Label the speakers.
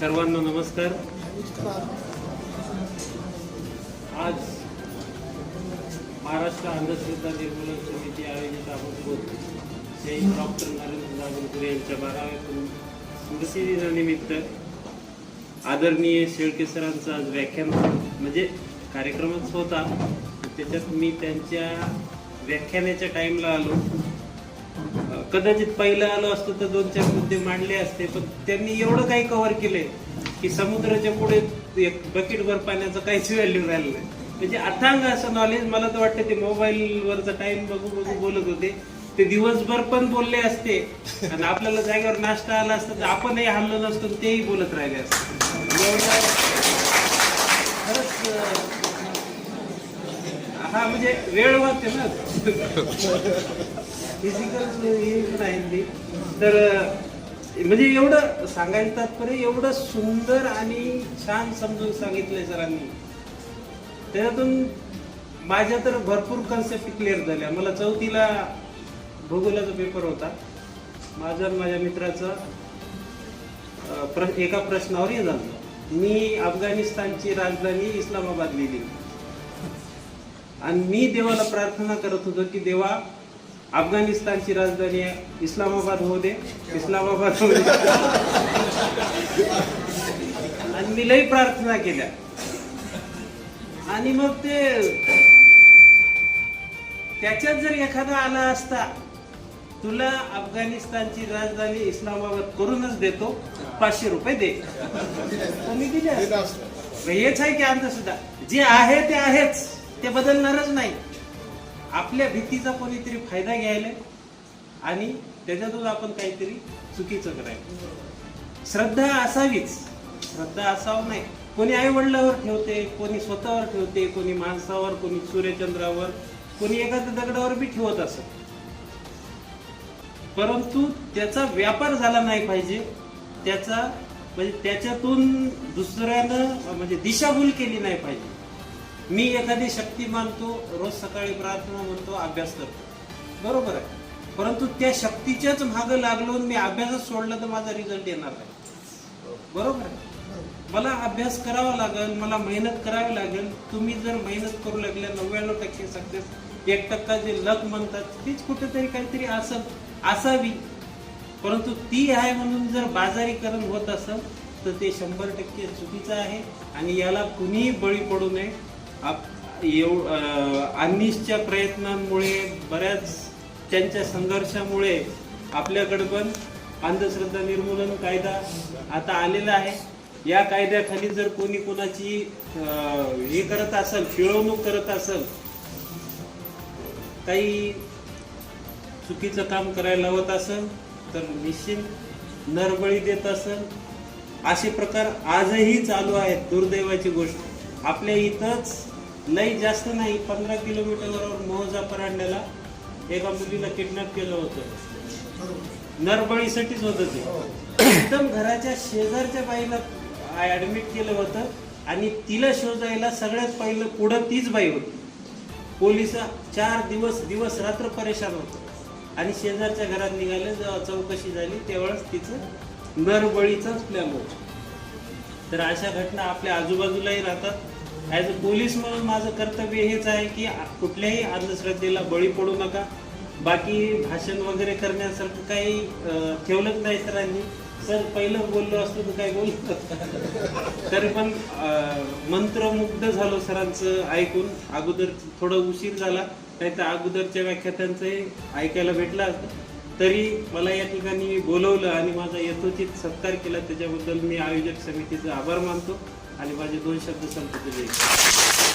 Speaker 1: सर्वांना नमस्कार. आज महाराष्ट्र अंधश्रद्धा निर्मूलन समिती आयोजित आहोत ते डॉक्टर नरेंद्र दाभोलकर यांच्या बाराव्या स्मृती दिनानिमित्त आदरणीय शिळकेसरांचा आज व्याख्यान म्हणजे कार्यक्रमच होता. त्याच्यात मी त्यांच्या व्याख्यानाच्या टाईमला आलो. कदाचित पहिलं आलो असतो तर दोन चार मुद्दे मांडले असते पण त्यांनी एवढं काही कव्हर केलंय की समुद्राच्या पुढे एक बकेटभर पाण्याचं काहीच व्हॅल्यू राहिलं नाही. म्हणजे अथांग असं नॉलेज मला तर वाटतं ते मोबाईलवरचा टाइम बघू बघू बोलत होते. ते दिवसभर पण बोलले असते. आणि आपल्याला जागेवर नाश्ता आला असता तर आपणही हल्लो नसतो तेही बोलत राहिले असते. खरंच हा म्हणजे वेळ वाचते ना. फिजिकल हे पण तर म्हणजे एवढं सांगायला तात्पर्य एवढं सुंदर आणि छान समजून सांगितलंय सरांनी त्याच्यातून माझ्या तर भरपूर कन्सेप्ट क्लिअर झाल्या. मला चौथीला भूगोलाचा पेपर होता. माझा माझ्या मित्राचा प्र एका प्रश्नावर हे झालं. मी अफगाणिस्तानची राजधानी इस्लामाबाद लिहिली आणि मी देवाला प्रार्थना करत होतो की देवा अफगाणिस्तानची राजधानी इस्लामाबाद होऊ दे. इस्लामाबाद होऊ दे. आणि मी लई प्रार्थना केल्या. आणि मग ते त्याच्यात जर एखादा आला असता तुला अफगाणिस्तानची राजधानी इस्लामाबाद करूनच देतो. पाचशे रुपये दे. तुम्ही मी दिले हेच आहे की अंधश्रद्धा. जे आहे ते आहेच. ते बदलणारच नाही. आपल्या भीतीचा कोणीतरी फायदा घ्यायला आणि त्याच्यातून आपण काहीतरी चुकीचं करायचं. श्रद्धा असावीच. श्रद्धा असावं नाही. कोणी आई वडिलावर ठेवते कोणी स्वतःवर ठेवते कोणी माणसावर कोणी सूर्यचंद्रावर कोणी एखाद्या दगडावर बी ठेवत असत. परंतु त्याचा व्यापार झाला नाही पाहिजे. त्याचा म्हणजे त्याच्यातून दुसऱ्यानं म्हणजे दिशाभूल केली नाही पाहिजे. मी एखादी शक्ती मानतो रोज सकाळी प्रार्थना म्हणतो अभ्यास करतो. बरोबर आहे. परंतु त्या शक्तीच्याच मागं लागलो मी अभ्यासच सोडला तर माझा रिझल्ट येणार नाही. बरोबर आहे. मला अभ्यास करावा लागेल मला मेहनत करावी लागेल. तुम्ही जर मेहनत करू लागल्या नव्याण्णव टक्के सक्सेस एक टक्का जे लक म्हणतात तीच कुठेतरी काहीतरी असं असावी. परंतु ती आहे म्हणून जर बाजारीकरण होत असेल तर ते शंभर टक्के चुकीचं आहे आणि याला कुणीही बळी पडू नये. आप- एव- अं, अनिशच्या प्रयत्नांमुळे बऱ्याच त्यांच्या संघर्षामुळे आपल्याकडे पण अंधश्रद्धा निर्मूलन कायदा आता आलेला आहे. या कायद्याखाली जर कोणी कोणाची हे करत असेल पिळवणूक करत असेल काही चुकीचं काम करायला लावत असेल तर निश्चित नरबळी देत असेल. असे प्रकार आजही चालू आहेत दुर्दैवाची गोष्ट. आपल्या इथंच लई जास्त नाही पंधरा किलोमीटरवर मोहजा परांड्याला एका मुलीला किडनॅप केलं होतं. नरबळीसाठीच होतं ते. एकदम घराच्या शेजारच्या बाईला ऍडमिट केलं होतं आणि तिला शोधायला सगळ्यात पहिलं पुढं तीच बाई होती. पोलीस चार दिवस दिवस रात्र परेशान होत. आणि शेजारच्या घरात निघाले जेव्हा चौकशी झाली तेव्हाच तिचं नरबळीचाच प्लॅन होता. तर अशा घटना आपल्या आजूबाजूलाही राहतात. ॲज अ पोलीस म्हणून माझं कर्तव्य हेच आहे की कुठल्याही अंधश्रद्धेला बळी पडू नका. बाकी भाषण वगैरे करण्यासारखं काही ठेवलंच नाही सरांनी. सर पहिलं बोललो असतो तर काय बोललो? तरी पण मंत्रमुग्ध झालो सरांचं ऐकून. अगोदर थोडं उशीर झाला नाही तर अगोदरच्या व्याख्यातांचंही ऐकायला भेटलं असतं. तरी मला या ठिकाणी बोलवलं आणि माझा यथोचित सत्कार केला. त्याच्याबद्दल मी आयोजक समितीचा आभार मानतो आणि माझे दोन शब्द संपतो जय